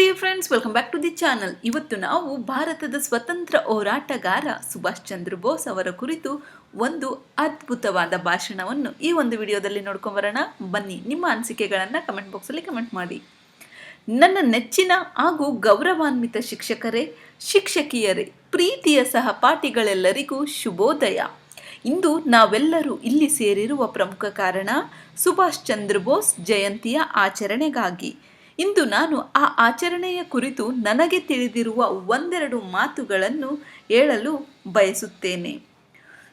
Dear friends welcome back to the channel ಇವತ್ತು ನಾವು ಭಾರತದ ಸ್ವತಂತ್ರ ಹೋರಾಟಗಾರ ಸುಭಾಷ್ ಚಂದ್ರ ಬೋಸ್ ಅವರ ಕುರಿತು ಒಂದು ಅದ್ಭುತವಾದ ಭಾಷಣವನ್ನು ಈ ಒಂದು ವಿಡಿಯೋದಲ್ಲಿ ನೋಡ್ಕೊಂಬರೋಣ ಬನ್ನಿ, ನಿಮ್ಮ ಅನಿಸಿಕೆಗಳನ್ನು ಕಮೆಂಟ್ ಬಾಕ್ಸಲ್ಲಿ ಕಮೆಂಟ್ ಮಾಡಿ. ನನ್ನ ನೆಚ್ಚಿನ ಹಾಗೂ ಗೌರವಾನ್ವಿತ ಶಿಕ್ಷಕರೇ, ಶಿಕ್ಷಕಿಯರೇ, ಪ್ರೀತಿಯ ಸಹಪಾಠಿಗಳೆಲ್ಲರಿಗೂ ಶುಭೋದಯ. ಇಂದು ನಾವೆಲ್ಲರೂ ಇಲ್ಲಿ ಸೇರಿರುವ ಪ್ರಮುಖ ಕಾರಣ ಸುಭಾಷ್ ಚಂದ್ರ ಬೋಸ್ ಜಯಂತಿಯ ಆಚರಣೆಗಾಗಿ. ಇಂದು ನಾನು ಆ ಆಚರಣೆಯ ಕುರಿತು ನನಗೆ ತಿಳಿದಿರುವ ಒಂದೆರಡು ಮಾತುಗಳನ್ನು ಹೇಳಲು ಬಯಸುತ್ತೇನೆ.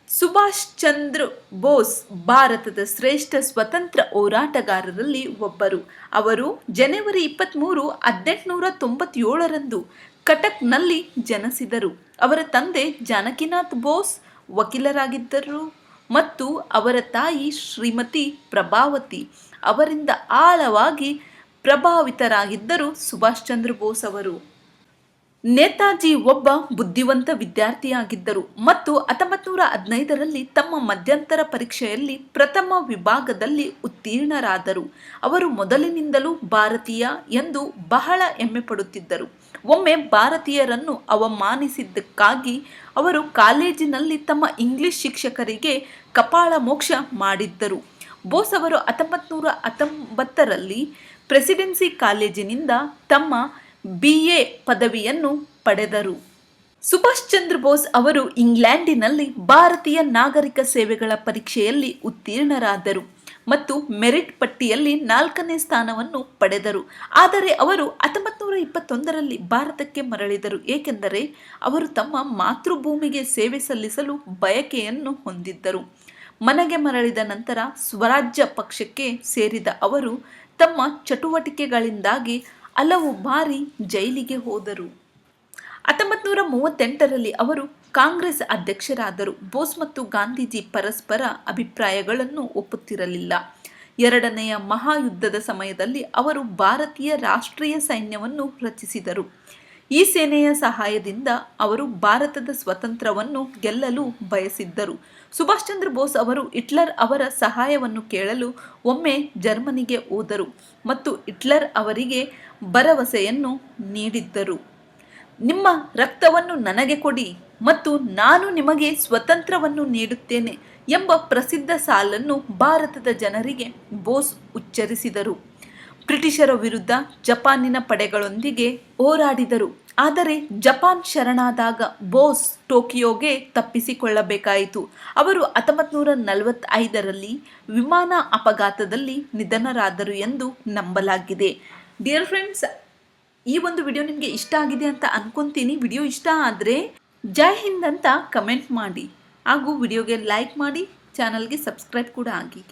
ಸುಭಾಷ್ ಚಂದ್ರ ಬೋಸ್ ಭಾರತದ ಶ್ರೇಷ್ಠ ಸ್ವತಂತ್ರ ಹೋರಾಟಗಾರರಲ್ಲಿ ಒಬ್ಬರು. ಅವರು ಜನವರಿ ಇಪ್ಪತ್ತ್ಮೂರು ಹದಿನೆಂಟುನೂರ ತೊಂಬತ್ತೇಳರಂದು ಕಟಕ್ನಲ್ಲಿ ಜನಿಸಿದರು. ಅವರ ತಂದೆ ಜಾನಕಿನಾಥ್ ಬೋಸ್ ವಕೀಲರಾಗಿದ್ದರು ಮತ್ತು ಅವರ ತಾಯಿ ಶ್ರೀಮತಿ ಪ್ರಭಾವತಿ ಅವರಿಂದ ಆಳವಾಗಿ ಪ್ರಭಾವಿತರಾಗಿದ್ದರು ಸುಭಾಷ್ ಚಂದ್ರ ಬೋಸ್ ಅವರು. ನೇತಾಜಿ ಒಬ್ಬ ಬುದ್ಧಿವಂತ ವಿದ್ಯಾರ್ಥಿಯಾಗಿದ್ದರು ಮತ್ತು ಹತ್ತೊಂಬತ್ತು ನೂರ ಹದಿನೈದರಲ್ಲಿ ತಮ್ಮ ಮಧ್ಯಂತರ ಪರೀಕ್ಷೆಯಲ್ಲಿ ಪ್ರಥಮ ವಿಭಾಗದಲ್ಲಿ ಉತ್ತೀರ್ಣರಾದರು. ಅವರು ಮೊದಲಿನಿಂದಲೂ ಭಾರತೀಯ ಎಂದು ಬಹಳ ಹೆಮ್ಮೆ ಪಡುತ್ತಿದ್ದರು. ಒಮ್ಮೆ ಭಾರತೀಯರನ್ನು ಅವಮಾನಿಸಿದ್ದಕ್ಕಾಗಿ ಅವರು ಕಾಲೇಜಿನಲ್ಲಿ ತಮ್ಮ ಇಂಗ್ಲಿಷ್ ಶಿಕ್ಷಕರಿಗೆ ಕಪಾಳ ಮೋಕ್ಷ ಮಾಡಿದ್ದರು. ಬೋಸ್ ಅವರು ಹತ್ತೊಂಬತ್ತು ನೂರ ಹತ್ತೊಂಬತ್ತರಲ್ಲಿ ಪ್ರೆಸಿಡೆನ್ಸಿ ಕಾಲೇಜಿನಿಂದ ತಮ್ಮ ಬಿ ಎ ಪದವಿಯನ್ನು ಪಡೆದರು. ಸುಭಾಷ್ ಚಂದ್ರ ಬೋಸ್ ಅವರು ಇಂಗ್ಲೆಂಡಿನಲ್ಲಿ ಭಾರತೀಯ ನಾಗರಿಕ ಸೇವೆಗಳ ಪರೀಕ್ಷೆಯಲ್ಲಿ ಉತ್ತೀರ್ಣರಾದರು ಮತ್ತು ಮೆರಿಟ್ ಪಟ್ಟಿಯಲ್ಲಿ ನಾಲ್ಕನೇ ಸ್ಥಾನವನ್ನು ಪಡೆದರು. ಆದರೆ ಅವರು ಹತ್ತೊಂಬತ್ತು ನೂರ ಇಪ್ಪತ್ತೊಂದರಲ್ಲಿ ಭಾರತಕ್ಕೆ ಮರಳಿದರು, ಏಕೆಂದರೆ ಅವರು ತಮ್ಮ ಮಾತೃಭೂಮಿಗೆ ಸೇವೆ ಸಲ್ಲಿಸಲು ಬಯಕೆಯನ್ನು ಹೊಂದಿದ್ದರು. ಮನೆಗೆ ಮರಳಿದ ನಂತರ ಸ್ವರಾಜ್ಯ ಪಕ್ಷಕ್ಕೆ ಸೇರಿದ ಅವರು ತಮ್ಮ ಚಟುವಟಿಕೆಗಳಿಂದಾಗಿ ಹಲವು ಬಾರಿ ಜೈಲಿಗೆ ಹೋದರು. ಹತ್ತೊಂಬತ್ತು ನೂರ ಮೂವತ್ತೆಂಟರಲ್ಲಿ ಅವರು ಕಾಂಗ್ರೆಸ್ ಅಧ್ಯಕ್ಷರಾದರು. ಬೋಸ್ ಮತ್ತು ಗಾಂಧೀಜಿ ಪರಸ್ಪರ ಅಭಿಪ್ರಾಯಗಳನ್ನು ಒಪ್ಪುತ್ತಿರಲಿಲ್ಲ. ಎರಡನೆಯ ಮಹಾಯುದ್ಧದ ಸಮಯದಲ್ಲಿ ಅವರು ಭಾರತೀಯ ರಾಷ್ಟ್ರೀಯ ಸೈನ್ಯವನ್ನು ರಚಿಸಿದರು. ಈ ಸೇನೆಯ ಸಹಾಯದಿಂದ ಅವರು ಭಾರತದ ಸ್ವತಂತ್ರವನ್ನು ಗೆಲ್ಲಲು ಬಯಸಿದ್ದರು. ಸುಭಾಷ್ ಚಂದ್ರ ಬೋಸ್ ಅವರು ಹಿಟ್ಲರ್ ಅವರ ಸಹಾಯವನ್ನು ಕೇಳಲು ಒಮ್ಮೆ ಜರ್ಮನಿಗೆ ಹೋದರು ಮತ್ತು ಹಿಟ್ಲರ್ ಅವರಿಗೆ ಭರವಸೆಯನ್ನು ನೀಡಿದ್ದರು. ನಿಮ್ಮ ರಕ್ತವನ್ನು ನನಗೆ ಕೊಡಿ ಮತ್ತು ನಾನು ನಿಮಗೆ ಸ್ವತಂತ್ರವನ್ನು ನೀಡುತ್ತೇನೆ ಎಂಬ ಪ್ರಸಿದ್ಧ ಸಾಲನ್ನು ಭಾರತದ ಜನರಿಗೆ ಬೋಸ್ ಉಚ್ಚರಿಸಿದರು. ಬ್ರಿಟಿಷರ ವಿರುದ್ಧ ಜಪಾನಿನ ಪಡೆಗಳೊಂದಿಗೆ ಹೋರಾಡಿದರು. ಆದರೆ ಜಪಾನ್ ಶರಣಾದಾಗ ಬೋಸ್ ಟೋಕಿಯೋಗೆ ತಪ್ಪಿಸಿಕೊಳ್ಳಬೇಕಾಯಿತು. ಅವರು ಹತ್ತೊಂಬತ್ತು ನೂರ ನಲವತ್ತೈದರಲ್ಲಿ ವಿಮಾನ ಅಪಘಾತದಲ್ಲಿ ನಿಧನರಾದರು ಎಂದು ನಂಬಲಾಗಿದೆ. ಡಿಯರ್ ಫ್ರೆಂಡ್ಸ್ ಈ ಒಂದು ವಿಡಿಯೋ ನಿಮಗೆ ಇಷ್ಟ ಆಗಿದೆ ಅಂತ ಅನ್ಕೊಂತೀನಿ. ವಿಡಿಯೋ ಇಷ್ಟ ಆದರೆ ಜೈ ಹಿಂದ್ ಅಂತ ಕಮೆಂಟ್ ಮಾಡಿ. ಹಾಗೂ ವಿಡಿಯೋಗೆ ಲೈಕ್ ಮಾಡಿ ಚಾನಲ್ಗೆ ಸಬ್ಸ್ಕ್ರೈಬ್ ಕೂಡ ಆಗಿ.